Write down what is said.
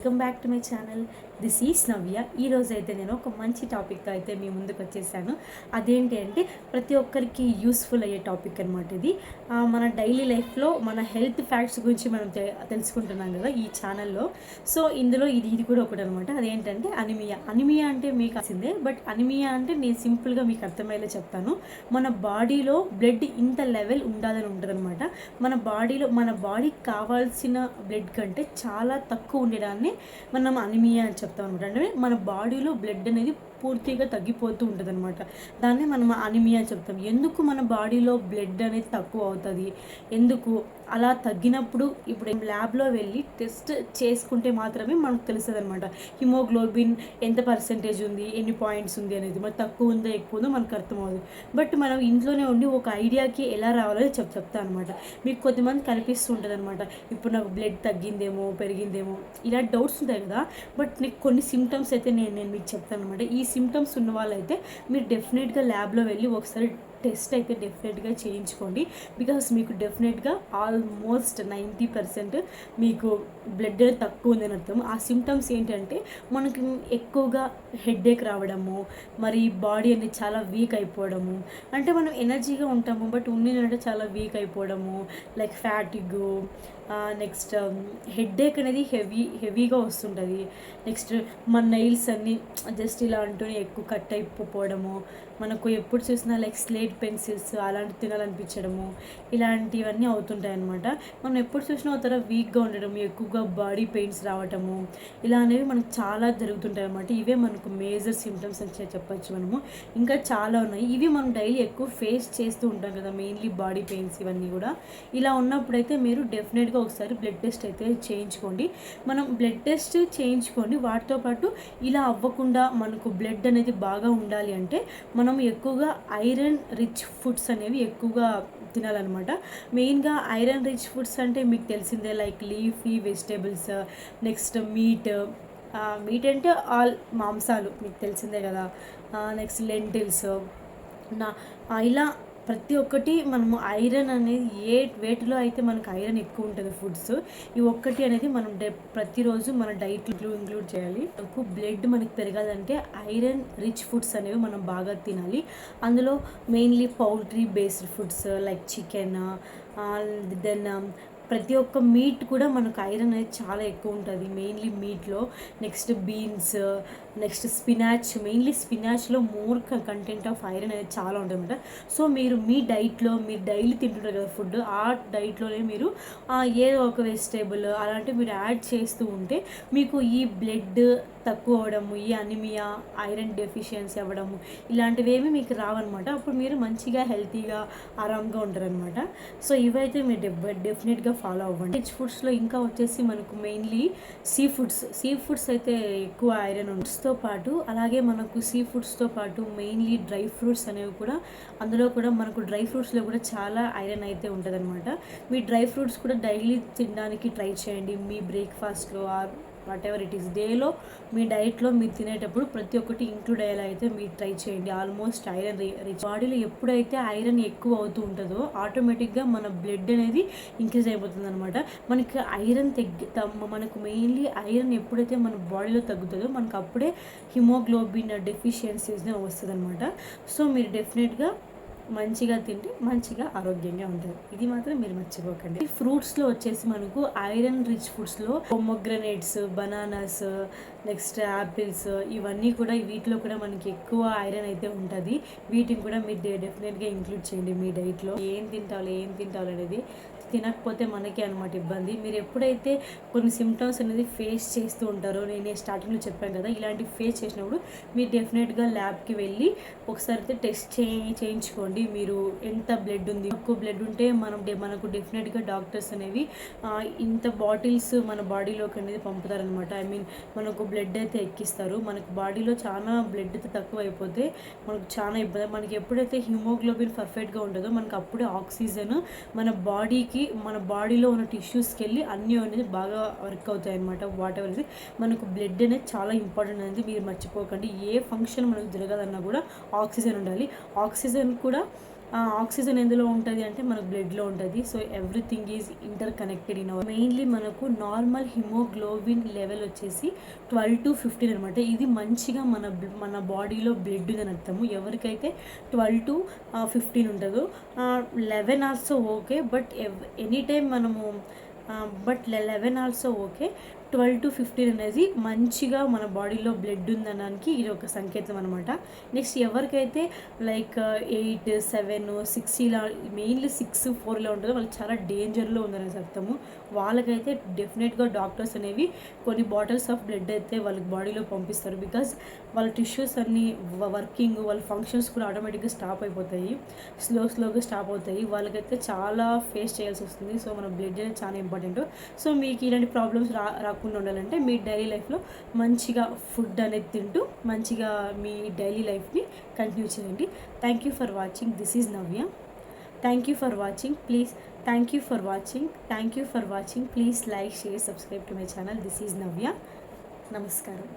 Welcome back to my channel this is Navya ఈరోజు అయితే నేను ఒక మంచి టాపిక్తో అయితే మీ ముందుకు వచ్చేసాను. అదేంటి అంటే ప్రతి ఒక్కరికి యూస్ఫుల్ అయ్యే టాపిక్ అనమాట ఇది. మన డైలీ లైఫ్లో మన హెల్త్ ఫ్యాక్ట్స్ గురించి మనం తె- తెలుసుకుంటున్నాం కదా ఈ ఛానల్లో సో ఇందులో ఇది ఇది కూడా ఒకటి అనమాట అదేంటంటే అనిమియా అనిమియా అంటే మీకు వచ్చిందే బట్ అనిమియా అంటే నేను సింపుల్గా మీకు అర్థమయ్యేలా చెప్తాను. మన బాడీలో బ్లడ్ ఇంత లెవెల్ ఉండాలని ఉంటుంది మన బాడీలో మన బాడీకి కావాల్సిన బ్లడ్ కంటే చాలా తక్కువ ఉండడాన్ని మనం అనిమియా అని చెప్తాం అనమాట అంటే మన బాడీలో బ్లడ్ అనేది పూర్తిగా తగ్గిపోతూ ఉంటుంది అనమాట దాన్ని మనం అనిమియా చెప్తాం. ఎందుకు మన బాడీలో బ్లడ్ అనేది తక్కువ అవుతుంది? ఎందుకు? అలా తగ్గినప్పుడు ఇప్పుడు ల్యాబ్లో వెళ్ళి టెస్ట్ చేసుకుంటే మాత్రమే మనకు తెలుస్తుంది అనమాట హిమోగ్లోబిన్ ఎంత పర్సెంటేజ్ ఉంది? ఎన్ని పాయింట్స్ ఉంది అనేది. మరి తక్కువ ఉందో ఎక్కువ ఉందో మనకు అర్థమవుతుంది బట్ మనం ఇంట్లోనే ఉండి ఒక ఐడియాకి ఎలా రావాలో చెప్ చెప్తా అనమాట మీకు కొద్దిమంది కనిపిస్తూ ఉంటుంది అనమాట ఇప్పుడు నాకు బ్లడ్ తగ్గిందేమో పెరిగిందేమో. ఇలా డౌట్స్ ఉంటాయి కదా. బట్ నీకు కొన్ని సిమ్టమ్స్ అయితే నేను నేను మీకు చెప్తాను అనమాట ఈ సిమ్టమ్స్ ఉన్న వాళ్ళైతే మీరు డెఫినెట్గా ల్యాబ్లో వెళ్ళి ఒకసారి టెస్ట్ అయితే డెఫినెట్గా చేయించుకోండి. బికాస్ మీకు డెఫినెట్గా ఆల్మోస్ట్ నైంటీ పర్సెంట్ మీకు బ్లడ్ తక్కువ ఉందని అర్థం. ఆ సిమ్టమ్స్ ఏంటంటే మనకి ఎక్కువగా హెడేక్ రావడము మరి బాడీ అనేది చాలా వీక్ అయిపోవడము. అంటే మనం ఎనర్జీగా ఉంటాము బట్ ఉండి చాలా వీక్ అయిపోవడము. లైక్ ఫ్యాటిగ్ నెక్స్ట్ హెడేక్ అనేది హెవీ హెవీగా వస్తుంటుంది. నెక్స్ట్ మన నైల్స్ అన్నీ జస్ట్ ఇలా అంటూనే ఎక్కువ కట్ అయిపోవడము. మనకు ఎప్పుడు చూసినా లైక్ స్లేట్ పెన్సిల్స్ అలాంటి తినాలనిపించడము ఇలాంటివన్నీ అవుతుంటాయి అనమాట మనం ఎప్పుడు చూసినా ఒక తర వీక్గా ఉండడం ఎక్కువగా బాడీ పెయిన్స్ రావటము ఇలా అనేవి మనకు చాలా జరుగుతుంటాయి అనమాట ఇవే మనకు మేజర్ సిమ్టమ్స్ అని చెప్పచ్చు చెప్పొచ్చు మనము. ఇంకా చాలా ఉన్నాయి. ఇవి మనం డైలీ ఎక్కువ ఫేస్ చేస్తూ ఉంటాం కదా మెయిన్లీ బాడీ పెయిన్స్ ఇవన్నీ కూడా. ఇలా ఉన్నప్పుడైతే మీరు డెఫినెట్గా ఒకసారి బ్లడ్ టెస్ట్ అయితే చేయించుకోండి. మనం బ్లడ్ టెస్ట్ చేయించుకోండి. వాటితో పాటు ఇలా అవ్వకుండా మనకు బ్లడ్ అనేది బాగా ఉండాలి అంటే మనం ఎక్కువగా ఐరన్ రిచ్ ఫుడ్స్ అనేవి ఎక్కువగా తినాలన్నమాట. మెయిన్గా ఐరన్ రిచ్ ఫుడ్స్ అంటే మీకు తెలిసిందే like leafy vegetables next meat meat అంటే ఆల్ మాంసాలు మీకు తెలిసిందే కదా. నెక్స్ట్ లెంటిల్స్ నా ఇలా ప్రతి ఒక్కటి మనము ఐరన్ అనేది ఏ వేటిలో అయితే మనకు ఐరన్ ఎక్కువ ఉంటుంది ఫుడ్స్ ఈ ఒక్కటి అనేది మనం డే ప్రతిరోజు మన డైట్లో ఇంక్లూడ్ చేయాలి. మనకు బ్లడ్ మనకి పెరగాలంటే ఐరన్ రిచ్ ఫుడ్స్ అనేవి మనం బాగా తినాలి. అందులో mainly poultry based foods like chicken then ప్రతి ఒక్క మీట్ కూడా మనకు ఐరన్ అనేది చాలా ఎక్కువ ఉంటుంది. మెయిన్లీ మీట్లో next beans next spinach mainly స్పినాచ్లో more content of iron అనేది చాలా ఉంటుంది అనమాట సో మీరు మీ డైట్లో మీరు డైలీ తింటుంటారు కదా ఫుడ్ ఆ డైట్లోనే మీరు ఏదో ఒక వెజిటేబుల్ అలాంటివి మీరు యాడ్ చేస్తూ ఉంటే మీకు ఈ బ్లడ్ తక్కువ అవ్వడము ఈ అనిమియా ఐరన్ డెఫిషియన్సీ అవ్వడము ఇలాంటివి ఏమి మీకు రావన్నమాట. అప్పుడు మీరు మంచిగా హెల్తీగా ఆరామ్గా ఉంటారనమాట సో ఇవైతే మీరు డెఫినెట్గా ఫాలో అవ్వండి. వెజ్ ఫుడ్స్లో ఇంకా వచ్చేసి మనకు mainly sea foods sea foods అయితే ఎక్కువ ఐరన్ ఫుడ్స్తో పాటు అలాగే మనకు సీ ఫుడ్స్తో పాటు మెయిన్లీ డ్రై ఫ్రూట్స్ అనేవి కూడా అందులో కూడా మనకు డ్రై ఫ్రూట్స్లో కూడా చాలా ఐరన్ అయితే ఉంటుంది మీ డ్రై ఫ్రూట్స్ కూడా డైలీ తినడానికి ట్రై చేయండి. మీ బ్రేక్ఫాస్ట్లో or whatever it is డేలో మీ డైట్లో మీరు తినేటప్పుడు ప్రతి ఒక్కటి ఇంక్లూడ్ అయ్యేలా అయితే మీరు ట్రై చేయండి. ఆల్మోస్ట్ ఐరన్ రిచ్ బాడీలో ఎప్పుడైతే ఐరన్ ఎక్కువ అవుతూ ఉంటుందో ఆటోమేటిక్గా మన బ్లడ్ అనేది ఇంక్రీజ్ అయిపోతుంది అనమాట మనకి ఐరన్ తగ్గి తమ్- మనకు మెయిన్లీ ఐరన్ ఎప్పుడైతే మన బాడీలో తగ్గుతుందో మనకు అప్పుడే హిమోగ్లోబిన్ డెఫిషియన్సీస్ వస్తుంది అనమాట సో మీరు డెఫినెట్గా మంచిగా తింటే మంచిగా ఆరోగ్యంగా ఉంటారు ఇది మాత్రం మీరు మర్చిపోకండి. ఫ్రూట్స్లో వచ్చేసి మనకు ఐరన్ రిచ్ ఫుడ్స్లో పొమ్మగ్రనేట్స్ బనానాస్ నెక్స్ట్ యాపిల్స్ ఇవన్నీ కూడా వీటిలో కూడా మనకి ఎక్కువ ఐరన్ అయితే ఉంటుంది. వీటిని కూడా మీరు డెఫినెట్గా ఇంక్లూడ్ చేయండి మీ డైట్లో. ఏం తింటాలో ఏం తింటాలో అనేది తినకపోతే మనకే అనమాట ఇబ్బంది. మీరు ఎప్పుడైతే కొన్ని సిమ్టమ్స్ అనేది ఫేస్ చేస్తూ ఉంటారో నేను స్టార్టింగ్లో చెప్పాను కదా ఇలాంటి ఫేస్ చేసినప్పుడు మీరు డెఫినెట్గా ల్యాబ్కి వెళ్ళి ఒకసారి అయితే టెస్ట్ చే చేయించుకోండి. మీరు ఎంత బ్లడ్ ఉంది ఎక్కువ బ్లడ్ ఉంటే మనం మనకు డెఫినెట్గా డాక్టర్స్ అనేవి ఇంత బాటిల్స్ మన బాడీలోకి అనేది పంపుతారనమాట ఐ మీన్ మనకు బ్లడ్ అయితే ఎక్కిస్తారు. మనకు బాడీలో చాలా బ్లడ్ అయితే తక్కువ అయిపోతే మనకు చాలా ఇబ్బంది. మనకి ఎప్పుడైతే హిమోగ్లోబిన్ పర్ఫెక్ట్గా ఉంటుందో మనకు అప్పుడే ఆక్సిజన్ మన బాడీకి మన బాడీలో ఉన్న టిష్యూస్కి వెళ్ళి అన్నీ అనేది బాగా వర్క్ అవుతాయి అనమాట వాట్ ఎవర్ ఇది మనకు బ్లడ్ అనేది చాలా ఇంపార్టెంట్ అనేది మీరు మర్చిపోకండి. ఏ ఫంక్షన్ మనకు జరగాలన్నా కూడా ఆక్సిజన్ ఉండాలి. ఆక్సిజన్ కూడా ఆక్సిజన్ ఎందులో ఉంటుంది అంటే మనకు బ్లడ్లో ఉంటుంది. So everything is interconnected in our mainly మనకు నార్మల్ హిమోగ్లోబిన్ లెవెల్ వచ్చేసి ట్వెల్వ్ టు ఫిఫ్టీన్ అనమాట ఇది మంచిగా మన మన బాడీలో బ్లడ్ ఉందని అర్థము ఎవరికైతే ట్వెల్వ్ టు ఫిఫ్టీన్ ఉంటుందో eleven also okay but any time మనము but eleven also okay twelve to fifteen అనేది మంచిగా మన బాడీలో బ్లడ్ ఉందనడానికి ఇది ఒక సంకేతం అనమాట నెక్స్ట్ ఎవరికైతే లైక్ ఎయిట్ సెవెన్ సిక్స్ ఇలా మెయిన్లీ సిక్స్ ఫోర్ ఇలా ఉంటుందో వాళ్ళు చాలా డేంజర్లో ఉందనేసి అర్థము వాళ్ళకైతే డెఫినెట్గా డాక్టర్స్ అనేవి కొన్ని బాటిల్స్ ఆఫ్ బ్లడ్ అయితే వాళ్ళకి బాడీలో పంపిస్తారు. బికాస్ వాళ్ళ టిష్యూస్ అన్నీ వర్కింగ్ వాళ్ళ ఫంక్షన్స్ కూడా ఆటోమేటిక్గా స్టాప్ అయిపోతాయి. స్లో స్లోగా స్టాప్ అవుతాయి. వాళ్ళకైతే చాలా ఫేస్ చేయాల్సి వస్తుంది. సో మన బ్లడ్ అనేది చాలా ఇంపార్టెంట్. సో మీకు ఇలాంటి ప్రాబ్లమ్స్ రా రాకుండా ఉండాలంటే మీ డైలీ లైఫ్లో మంచిగా ఫుడ్ అనేది తింటూ మంచిగా మీ డైలీ లైఫ్ని కంటిన్యూ చేయండి. Thank you for watching this is Navya thank you for watching please thank you for watching thank you for watching please like share subscribe to my channel this is Navya నమస్కారం